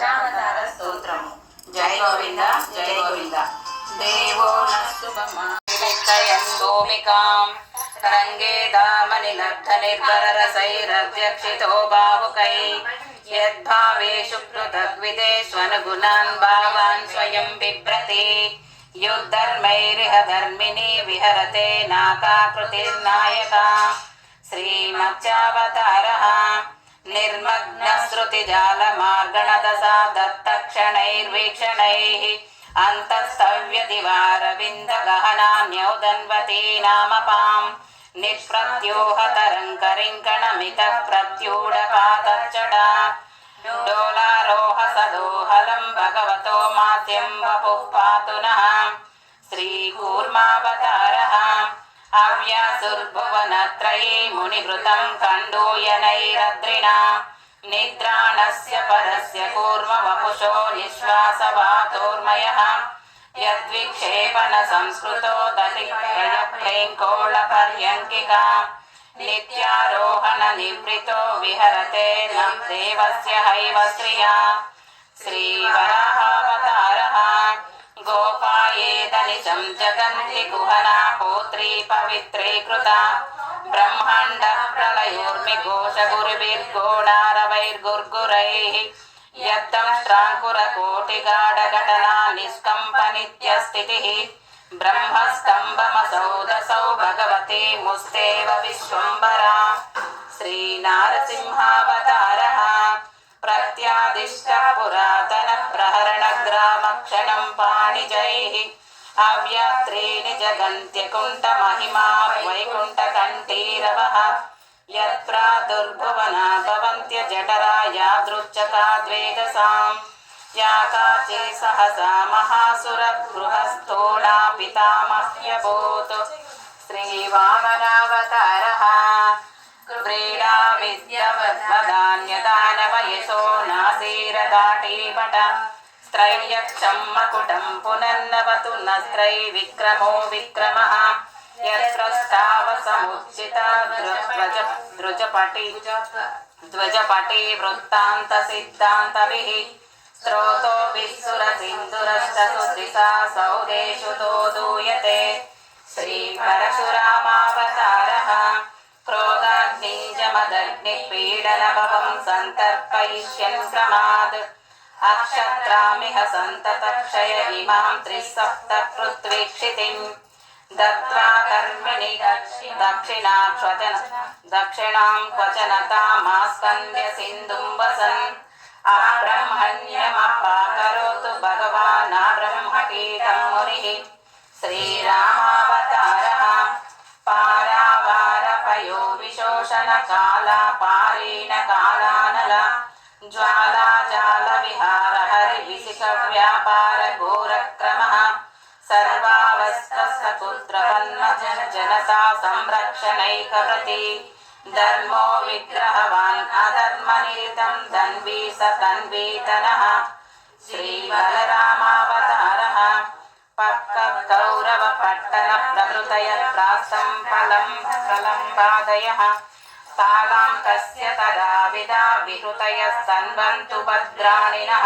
దశావతార స్తోత్రము. జై గోవింద జై గోవింద. దేవో నస్తు భూమికాం రంగే దామని లబ్ధ నిర్భర రసైరవ్యక్షితో బాహుకై. యద్భావేషు పృథగ్విదేష్వనుగుణాన్ భావాన్ స్వయం బిభ్రతి. యుద్ధర్మైరిహ ధర్మిణి విహరతే నాకాకృతిర్నాయక. శ్రీమత్యావతారः निर्मग्नश्रुतिजालमार्गणदशा दत्तक्षणैर्वीक्षणैः अन्तस्तव्यदिवारविन्दगहनान्यौदन्वती नामपाम् प्रत्यूढपातच्चटा डोलारोह सदोहलं भगवतो मात्यं वपुः पातु नः। श्रीकूर्मावतारः अव्यासुर्भुवनत्रये मुनिवृतं कण्डूयनैरद्रिणा निद्राणस्य परस्य कूर्मवपुषो निःश्वासवातोर्मयः यद्विक्षेपणसंस्कृतो दतिप्रयप्रेङ्कोळपर्यङ्किका नित्यारोहणनिवृतो विहरते न देवस्य हैव श्रिया श्रीवराहावतारः गोपायेदनिशं जगन्ति गुहना पौत्री पवित्रीकृता ब्रह्माण्ड प्रलयोर्मिघोषगुरुभिर्गोणारवैर्गुर्गुरैः यद्दंष्ट्राङ्कुरकोटिगाढघटना निष्कम्पनित्यस्थितिः ब्रह्मस्तम्भमसौदसौ भगवते मुस्तेव विश्वम्बरा श्रीनारसिंहावतारः प्रत्यादिष्ट पुरातन प्रहरणग्रामक्षणं पाणिजैः अव्यात्रीणि जगन्त्यकुण्ठमहिमा वैकुण्ठकण्ठीरवः यत्प्रादुर्भुवना भवन्त्यजठरा यादृच्छका द्वेदसाम् या काचे सहसा महासुरगृहस्थोणा पितामह्यभूत् श्रीवामनावतारः क्रीडा विद्यवद्वदान्यदानवयसो नासीरदाटीपट स्त्रैयक्षं मकुटं पुनर्नवतु न स्त्रैविक्रमो विक्रमः यत्प्रस्तावसमुचिता ध्वज ध्रुजपटि ध्वजपटि वृत्तान्तसिद्धान्तभिः स्रोतो विस्सुरसिन्धुरष्टसुदिशा सौदेषु तो दूयते श्रीपरशुरामावतारः क्रोधाग्निञ्जमदग्निपीडनभवं सन्तर्पयिष्यन् क्रमाद् अक्षत्रामिह सन्ततक्षय इमां त्रिसप्तपृथ्वीक्षितिम् दत्त्वा कर्मिणि दक्षिणाक्ष्वचन दक्षिणां क्वचन तामास्कन्द्य सिन्धुं वसन् आब्रह्मण्यमपाकरोतु भगवानाब्रह्मकीटं मुनिः श्रीरामावतारः కాలీన కాలానల జ్వాలా జాల విహార హరి విశిష వ్యాపార ఘోర క్రమ సర్వావస్థ సకుత్ర పన్మజన జనతా సంరక్షణైక ప్రతి ధర్మో విగ్రహవాన్ అధర్మ నిరితం ధన్వీ స తన్వీతన శ్రీ పక్క కౌరవ పట్టణ ప్రమృతయ ప్రాసం ఫలం ప్రలంబాదయ तदा विदा विहृतयः सन्वन्तु भद्राणिनः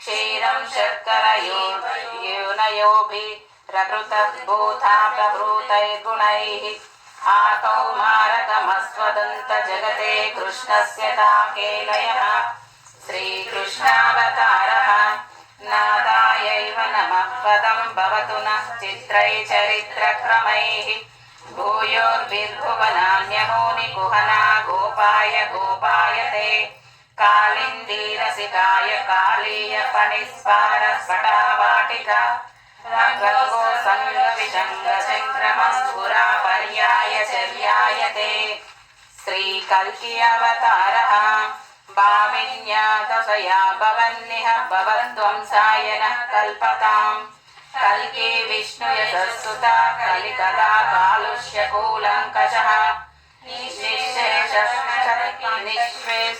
क्षीरं शर्करयोनयोभिरभृतभूता प्रभृतैर्गुणैः आकौमारकमस्वदन्तजगते कृष्णस्य ताकेलयः श्रीकृष्णावतारः नादायैव नमः पदं भवतु नः चित्रैचरित्रक्रमैः भूयोर्भिर्भुवनान्यमोनिकुहना गोपाय गोपायते कालिन्दीरसिकाय कालीय फणिस्पारस्फटावाटिका गङ्गो सङ्गविशङ्गचङ्क्रमस्फुरा पर्याय चर्यायते श्रीकल्की अवतारः भामिन्या दशया भवन्निह भवद्वंसाय नः कल्पताम् कल्के विष्णुयशस्सुता कलिकदा कालुष्यकूलङ्कषः निःशेष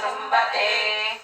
दृम्बते